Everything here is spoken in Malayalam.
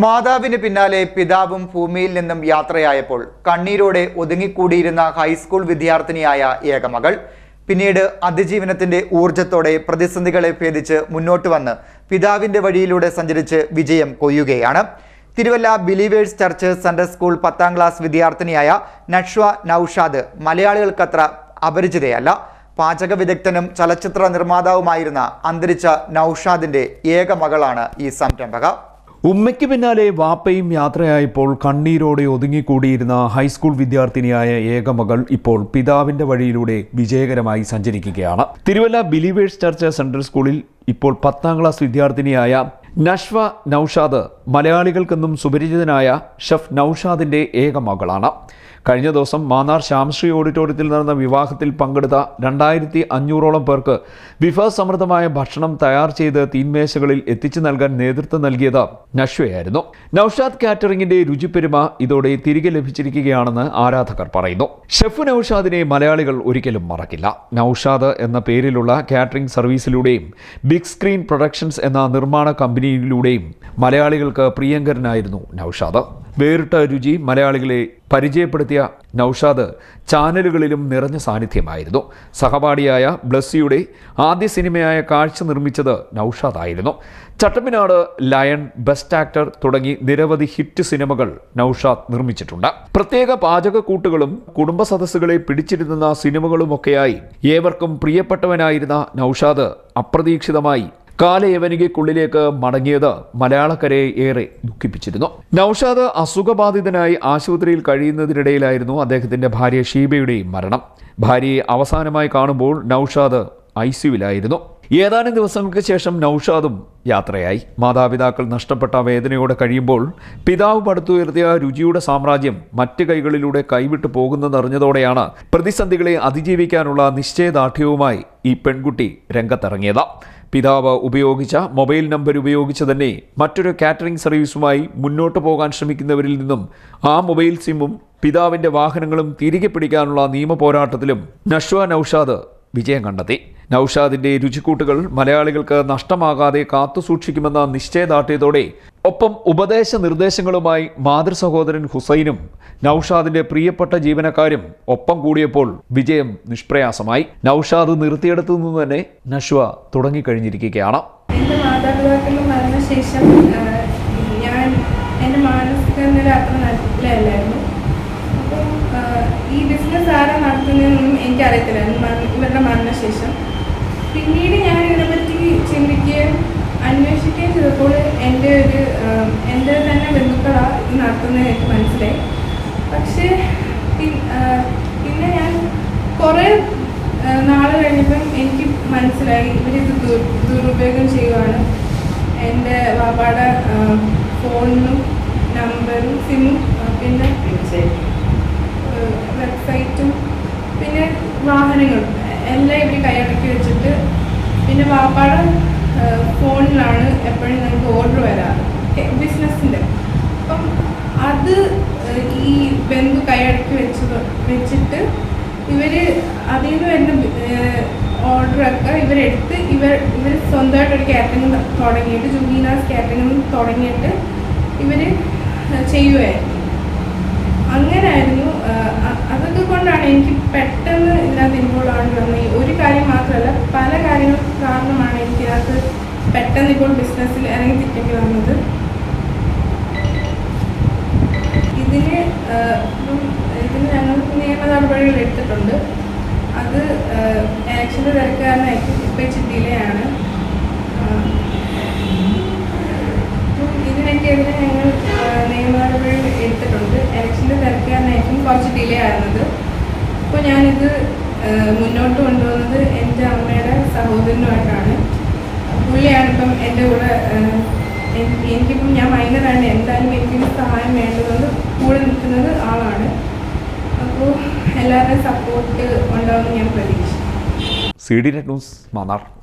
മാതാവിന് പിന്നാലെ പിതാവും ഭൂമിയിൽ നിന്നും യാത്രയായപ്പോൾ കണ്ണീരോടെ ഒതുങ്ങിക്കൂടിയിരുന്ന ഹൈസ്കൂൾ വിദ്യാർത്ഥിനിയായ ഏകമകൾ. പിന്നീട് അതിജീവനത്തിന്റെ ഊർജത്തോടെ പ്രതിസന്ധികളെ ഭേദിച്ച് മുന്നോട്ട് വന്ന് പിതാവിന്റെ വഴിയിലൂടെ സഞ്ചരിച്ച് വിജയം കൊയ്യുകയാണ്. Thiruvalla believers church central school പത്താം ക്ലാസ് വിദ്യാർത്ഥിനിയായ നഷ്വ നൌഷാദ് മലയാളികൾക്കത്ര അപരിചിതയല്ല. പാചക വിദഗ്ധനും ചലച്ചിത്ര നിർമ്മാതാവുമായിരുന്ന അന്തരിച്ച നൌഷാദിന്റെ ഏക മകളാണ് ഈ സംരംഭക ഉമ്മയ്ക്ക് പിന്നാലെ വാപ്പയും യാത്രയായപ്പോൾ കണ്ണീരോടെ ഒതുങ്ങിക്കൂടിയിരുന്ന ഹൈസ്കൂൾ വിദ്യാർത്ഥിനിയായ ഏകമകൾ ഇപ്പോൾ പിതാവിന്റെ വഴിയിലൂടെ വിജയകരമായി സഞ്ചരിക്കുകയാണ്. തിരുവല്ല ബിലീവേഴ്സ് ചർച്ച് സെൻട്രൽ സ്കൂളിൽ ഇപ്പോൾ പത്താം ക്ലാസ് വിദ്യാർത്ഥിനിയായ നഷ്വ നൌഷാദ് മലയാളികൾക്കെന്നും സുപരിചിതനായ ഷെഫ് നൌഷാദിന്റെ ഏക മകളാണ് കഴിഞ്ഞ ദിവസം മാന്നാർ ശ്യാംശ്രീ ഓഡിറ്റോറിയത്തിൽ നടന്ന വിവാഹത്തിൽ പങ്കെടുത്ത രണ്ടായിരത്തി അഞ്ഞൂറോളം പേർക്ക് വിഭവസമൃദ്ധമായ ഭക്ഷണം തയ്യാർ ചെയ്ത് തീന്മേശകളിൽ എത്തിച്ചു നൽകാൻ നേതൃത്വം നൽകിയത് നഷ്വയായിരുന്നു. നൌഷാദ് കാറ്ററിംഗിന്റെ രുചിപ്പെരുമ ഇതോടെ തിരികെ ലഭിച്ചിരിക്കുകയാണെന്ന് ആരാധകർ പറയുന്നു. ഷെഫ് നൌഷാദിനെ മലയാളികൾ ഒരിക്കലും മറക്കില്ല. നൌഷാദ് എന്ന പേരിലുള്ള കാറ്ററിംഗ് സർവീസിലൂടെയും ബിഗ് സ്ക്രീൻ പ്രൊഡക്ഷൻസ് എന്ന നിർമ്മാണ കമ്പനിയിലൂടെയും മലയാളികൾക്ക് പ്രിയങ്കരനായിരുന്നു നൌഷാദ്. വേറിട്ട രുചി മലയാളികളെ പരിചയപ്പെടുത്തിയ നൌഷാദ് ചാനലുകളിലും നിറഞ്ഞ സാന്നിധ്യമായിരുന്നു. സഹപാഠിയായ ബ്ലസ്സിയുടെ ആദ്യ സിനിമയായ കാഴ്ച നിർമ്മിച്ചത് നൌഷാദ് ആയിരുന്നു ചട്ടമ്പിനാട് ലയൺ ബെസ്റ്റ് ആക്ടർ തുടങ്ങി നിരവധി ഹിറ്റ് സിനിമകൾ നൌഷാദ് നിർമ്മിച്ചിട്ടുണ്ട്. പ്രത്യേക പാചകക്കൂട്ടുകളും കുടുംബ സദസ്സുകളെ പിടിച്ചിരുന്ന സിനിമകളുമൊക്കെയായി ഏവർക്കും പ്രിയപ്പെട്ടവനായിരുന്ന നൌഷാദ് അപ്രതീക്ഷിതമായി കാലയവനികയ്ക്കുള്ളിലേക്ക് മടങ്ങിയത് മലയാളക്കരയെ ഏറെ ദുഃഖിപ്പിച്ചിരുന്നു. നൌഷാദ് അസുഖബാധിതനായി ആശുപത്രിയിൽ കഴിയുന്നതിനിടയിലായിരുന്നു അദ്ദേഹത്തിന്റെ ഭാര്യ ഷീബയുടെയും മരണം. ഭാര്യയെ അവസാനമായി കാണുമ്പോൾ നൌഷാദ് ഐ സിയുവിലായിരുന്നു. ഏതാനും ദിവസങ്ങൾക്ക് ശേഷം നൌഷാദും യാത്രയായി. മാതാപിതാക്കൾ നഷ്ടപ്പെട്ട വേദനയോടെ കഴിയുമ്പോൾ പിതാവ് പടുത്തുയർത്തിയ രുചിയുടെ സാമ്രാജ്യം മറ്റ് കൈകളിലൂടെ കൈവിട്ടു പോകുന്നതറിഞ്ഞതോടെയാണ് പ്രതിസന്ധികളെ അതിജീവിക്കാനുള്ള നിശ്ചയദാർഢ്യവുമായി ഈ പെൺകുട്ടി രംഗത്തിറങ്ങിയത്. പിതാവ് ഉപയോഗിച്ച മൊബൈൽ നമ്പർ ഉപയോഗിച്ച് തന്നെ മറ്റൊരു കാറ്ററിംഗ് സർവീസുമായി മുന്നോട്ട് പോകാൻ ശ്രമിക്കുന്നവരിൽ നിന്നും ആ മൊബൈൽ സിമ്മും പിതാവിന്റെ വാഹനങ്ങളും തിരികെ പിടിക്കാനുള്ള നിയമ പോരാട്ടത്തിലും നഷ്വ നൌഷാദ് വിജയം കണ്ടെത്തി. നൌഷാദിന്റെ രുചിക്കൂട്ടുകൾ മലയാളികൾക്ക് നഷ്ടമാകാതെ കാത്തുസൂക്ഷിക്കുമെന്ന നിശ്ചയദാർഢ്യത്തോടെ ഒപ്പം ഉപദേശ നിർദ്ദേശങ്ങളുമായി മാതൃ സഹോദരൻ ഹുസൈനും നൌഷാദിന്റെ പ്രിയപ്പെട്ട ജീവനക്കാരും ഒപ്പം കൂടിയപ്പോൾ വിജയം നിഷ്പ്രയാസമായി. നൌഷാദ് നിർത്തിയെടുത്തു നിന്ന് തന്നെ നഷ്വ തുടങ്ങിക്കഴിഞ്ഞിരിക്കുകയാണ്. എന്റെ മാതാപിതാക്കളുടെ മരണശേഷം ഞാൻ എന്റെ മാനസിക നില അത്ര നല്ലതല്ലായിരുന്നു അപ്പം ഈ ബിസിനസ് ആരാ നടത്തുന്നതെന്നൊന്നും എനിക്കറിയത്തില്ലായിരുന്നു ഇവരുടെ മരണശേഷം. പിന്നീട് ഞാൻ ഇതിനെപ്പറ്റി ചിന്തിക്കുകയും അന്വേഷിക്കുകയും ചെയ്തപ്പോൾ എന്റെ ഒരു ആ, എന്റെ തന്നെ ബന്ധുക്കളാണ് ഇത് നടത്തുന്നത് എനിക്ക് മനസ്സിലായി. പക്ഷേ പിന്നെ ഞാൻ കുറേ നാൾ കഴിഞ്ഞപ്പം എനിക്ക് മനസ്സിലായി ഇവരിത് ദുരുപയോഗം ചെയ്യുവാണ്. എന്റെ ബാബാടെ ഫോണിനും നമ്പറും സിമ്മും പിന്നെ വെബ്സൈറ്റും പിന്നെ വാഹനങ്ങളും എല്ലാം ഇവർ കൈയടക്കി വെച്ചിട്ട് പിന്നെ വാപ്പാടെ ഫോണിലാണ് എപ്പോഴും നമുക്ക് ഓർഡർ വരാറ്. ബിസിനസ്സിന്റെ. ബന്ധു കൈയടക്കി വെച്ചത് വെച്ചിട്ട് ഇവർ അതിൽ നിന്ന് വരുന്ന ഓർഡറൊക്കെ ഇവരെടുത്ത് ഇവർ ഇവർ സ്വന്തമായിട്ട് ഒരു കാറ്ററിംഗ് തുടങ്ങിയിട്ട് ജുബീനാസ് കാറ്ററിംഗ് തുടങ്ങിയിട്ട് ഇവർ ചെയ്യുമായിരുന്നു അങ്ങനെയായിരുന്നു ആയിരുന്നു അ- അതൊക്കെ കൊണ്ടാണ് എനിക്ക് പെട്ടെന്ന് ഇതിനകത്ത് ഇൻവോൾവ് ആവേണ്ടി വന്നത്. ഒരു കാര്യം മാത്രമല്ല പല കാര്യങ്ങൾ കാരണമാണ് എനിക്കിതിനകത്ത് പെട്ടെന്ന് ഇപ്പോൾ ബിസിനസ്സിൽ ഇറങ്ങി തിരിക്കേണ്ടി വന്നത്. ഇതിന് ഇതിന് ഞങ്ങൾ നിയമ നടപടികൾ എടുത്തിട്ടുണ്ട്. അത് ആക്ഷൻ തിരക്ക് കാരണമായിരിക്കും ഇപ്പം ഇച്ചിരി ഡിലേ ആണ് ഇതിനൊക്കെതിരെ ഞങ്ങൾ നിയമ നടപടികൾ എടുത്തിട്ടുണ്ട്. ഇലക്ഷന്റെ തിരക്ക് കുറച്ച് ഡിലേ ആയിരുന്നത് അപ്പോൾ ഞാനിത് മുന്നോട്ട് കൊണ്ടുവന്നത് എന്റെ അമ്മയുടെ സഹോദരനുമായിട്ടാണ്. പുള്ളിയാണ് ഇപ്പം എന്റെ കൂടെ എനിക്ക് എനിക്കിപ്പം ഞാൻ മൈനറാണ്. എന്തായാലും എനിക്കൊരു സഹായം വേണ്ടതുകൊണ്ട് കൂടെ നിൽക്കുന്നത് ആളാണ് അപ്പോൾ എല്ലാവരുടെയും സപ്പോർട്ട് ഞാൻ പ്രതീക്ഷിക്കുന്നു. C D news Mannar.